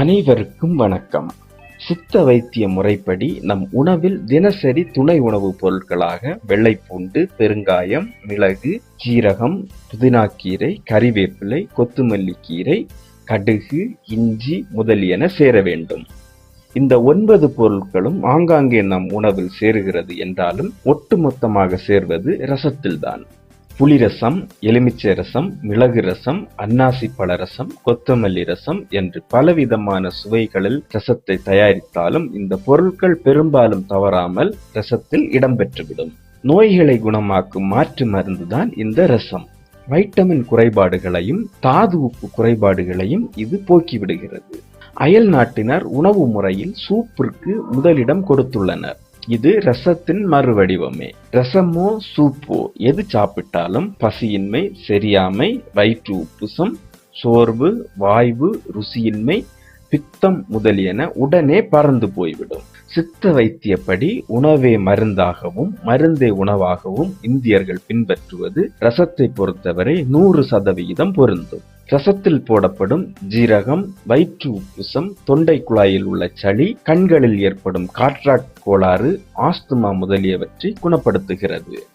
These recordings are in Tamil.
அனைவருக்கும் வணக்கம். சித்த வைத்திய முறைப்படி நம் உணவில் தினசரி துணை உணவுப் பொருட்களாக வெள்ளைப்பூண்டு பெருங்காயம் மிளகு ஜீரகம் புதினாக்கீரை கறிவேப்பிலை கொத்துமல்லி கீரை கடுகு இஞ்சி முதலியன சேர வேண்டும். இந்த ஒன்பது பொருட்களும் ஆங்காங்கே நம் உணவில் சேருகிறது என்றாலும் ஒட்டுமொத்தமாக சேர்வது ரசத்தில்தான். புளிரசம் எலுமிச்சை ரசம் மிளகு ரசம் அன்னாசி பழ ரசம் கொத்தமல்லி ரசம் என்று பலவிதமான சுவைகளில் ரசத்தை தயாரித்தாலும் இந்த பொருட்கள் பெரும்பாலும் தவறாமல் ரசத்தில் இடம்பெற்றுவிடும். நோய்களை குணமாக்கும் மாற்று மருந்துதான் இந்த ரசம். வைட்டமின் குறைபாடுகளையும் தாது உப்பு குறைபாடுகளையும் இது போக்கிவிடுகிறது. அயல் நாட்டினர் உணவு முறையில் சூப்பிற்கு முதலிடம் கொடுத்துள்ளனர். இது ரசத்தின் மறுவடிவமே. ரசமோ சூப்போ. எது சாப்பிட்டாலும் பசியின்மை செரியாமை வயிற்று உப்புசம் சோர்வு வாய்வு ருசியின்மை பித்தம் முதலியன உடனே பறந்து போய்விடும். சித்த வைத்தியப்படி உணவே மருந்தாகவும் மருந்தே உணவாகவும் இந்தியர்கள் பின்பற்றுவது ரசத்தை பொறுத்தவரை நூறு சதவிகிதம் பொருந்தும். ரசத்தில் போடப்படும் ஜீரகம் வயிற்று உப்புசம் தொண்டை குழாயில் உள்ள சளி கண்களில் ஏற்படும் காற்றாக் கோளாறு ஆஸ்துமா முதலியவற்றை குணப்படுத்துகிறது.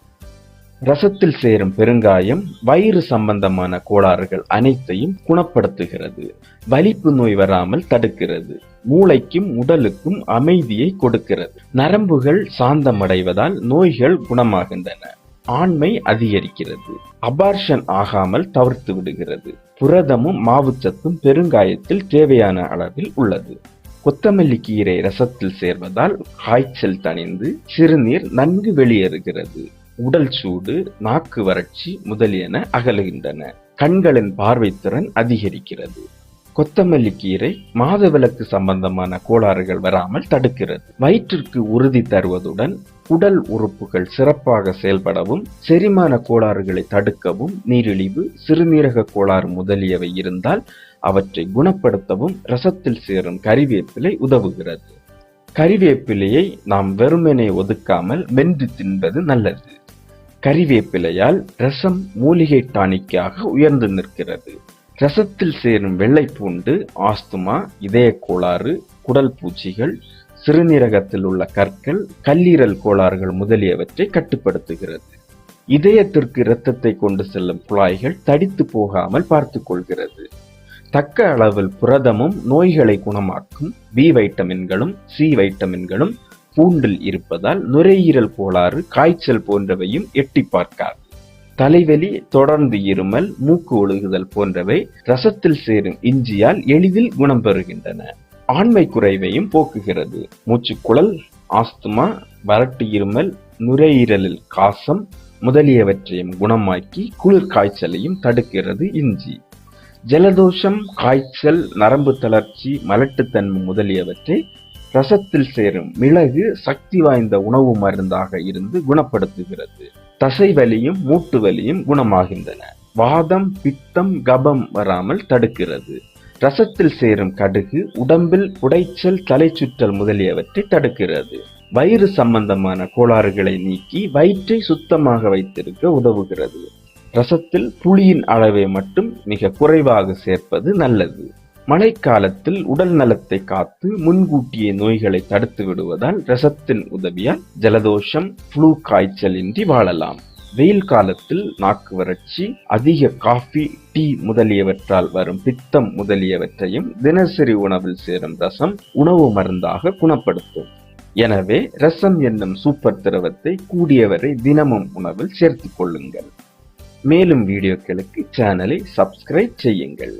ரசத்தில் சேரும் பெருங்காயம் வயிறு சம்பந்தமான கோளாறுகள் அனைத்தையும் குணப்படுத்துகிறது. வலிப்பு நோய் வராமல் தடுக்கிறது. மூளைக்கும் உடலுக்கும் அமைதியை கொடுக்கிறது. நரம்புகள் சாந்தமடைவதால் நோய்கள் குணமாகின்றன. ஆண்மை அதிகரிக்கிறது. அபார்ஷன் ஆகாமல் தவிர்த்து விடுகிறது. புரதமும் மாவுச்சத்தும் பெருங்காயத்தில் தேவையான அளவில் உள்ளது. கொத்தமல்லி கீரை ரசத்தில் சேர்வதால் காய்ச்சல் தணிந்து சிறுநீர் நன்கு வெளியேறுகிறது. உடல் சூடு நாக்கு வறட்சி முதலியன அகலுகின்றன. கண்களின் பார்வைத்திறன் அதிகரிக்கிறது. கொத்தமல்லி கீரை மாதவிலக்கு சம்பந்தமான கோளாறுகள் வராமல் தடுக்கிறது. வயிற்றிற்கு உறுதி தருவதுடன் உடல் உறுப்புகள் சிறப்பாக செயல்படவும் செரிமான கோளாறுகளை தடுக்கவும் நீரிழிவு சிறுநீரக கோளாறு முதலியவை இருந்தால் அவற்றை குணப்படுத்தவும் ரசத்தில் சேரும் கறிவேப்பிலை உதவுகிறது. கறிவேப்பிலையை நாம் வெறுமனே ஒதுக்காமல் மென்று தின்பது நல்லது. கறிவேப்பிலையால் ரசம் மூலிகை டானிக்காக உயர்ந்து நிற்கிறது. ரசத்தில் சேரும் வெள்ளை பூண்டு ஆஸ்துமா இதய கோளாறு குடல் பூச்சிகள் சிறுநீரகத்தில் உள்ள கற்கள் கல்லீரல் கோளாறுகள் முதலியவற்றை கட்டுப்படுத்துகிறது. இதயத்திற்கு இரத்தத்தை கொண்டு செல்லும் குழாய்கள் தடித்து போகாமல் பார்த்து கொள்கிறது. தக்க அளவில் புரதமும் நோய்களை குணமாக்கும் பி வைட்டமின்களும் சி வைட்டமின்களும் பூண்டில் இருப்பதால் நுரையீரல் கோளாறு காய்ச்சல் போன்றவையும் எட்டி பார்க்காது. தலைவலி தொடர்ந்து இருமல் மூக்கு ஒழுகுதல் போன்றவை ரசத்தில் சேரும் இஞ்சியால் எளிதில் குணம் பெறுகின்றன. ஆண்மை குறைவையும் போக்குகிறது. மூச்சுக்குழல் ஆஸ்துமா வறட்டு இருமல் நுரையீரலில் காசம் முதலியவற்றையும் குணமாக்கி குளிர் காய்ச்சலையும் தடுக்கிறது இஞ்சி. ஜலதோஷம் காய்ச்சல் நரம்பு தளர்ச்சி மலட்டுத்தன்மை முதலியவற்றை ரசத்தில் சேரும் மிளகு சக்தி வாய்ந்த உணவு மருந்தாக இருந்து குணப்படுத்துகிறது. தசை வலியும் மூட்டு வலியும் குணமாகின்றன. வாதம் பித்தம் கபம் வராமல் தடுக்கிறது. ரசத்தில் சேரும் கடுகு உடம்பில் புடைச்சல் தலைச்சுற்றல் முதலியவற்றை தடுக்கிறது. வயிறு சம்பந்தமான கோளாறுகளை நீக்கி வயிற்றை சுத்தமாக வைத்திருக்க உதவுகிறது. ரசத்தில் புளியின் அளவை மட்டும் மிக குறைவாக சேர்ப்பது நல்லது. மழைக்காலத்தில் உடல் நலத்தை காத்து முன்கூட்டியே நோய்களை தடுத்து விடுவதால் ரசத்தின் உதவியால் ஜலதோஷம் ஃப்ளூ காய்ச்சல் இன்றி வாழலாம். வெயில் காலத்தில் நாக்கு வறட்சி அதிக காஃபி டீ முதலியவற்றால் வரும் பித்தம் முதலியவற்றையும் தினசரி உணவில் சேரும் ரசம் உணவு மருந்தாக குணப்படுத்தும். எனவே ரசம் என்னும் சூப்பர் திரவத்தை கூடியவரை தினமும் உணவில் சேர்த்துக் கொள்ளுங்கள். மேலும் வீடியோக்களுக்கு சேனலை சப்ஸ்கிரைப் செய்யுங்கள்.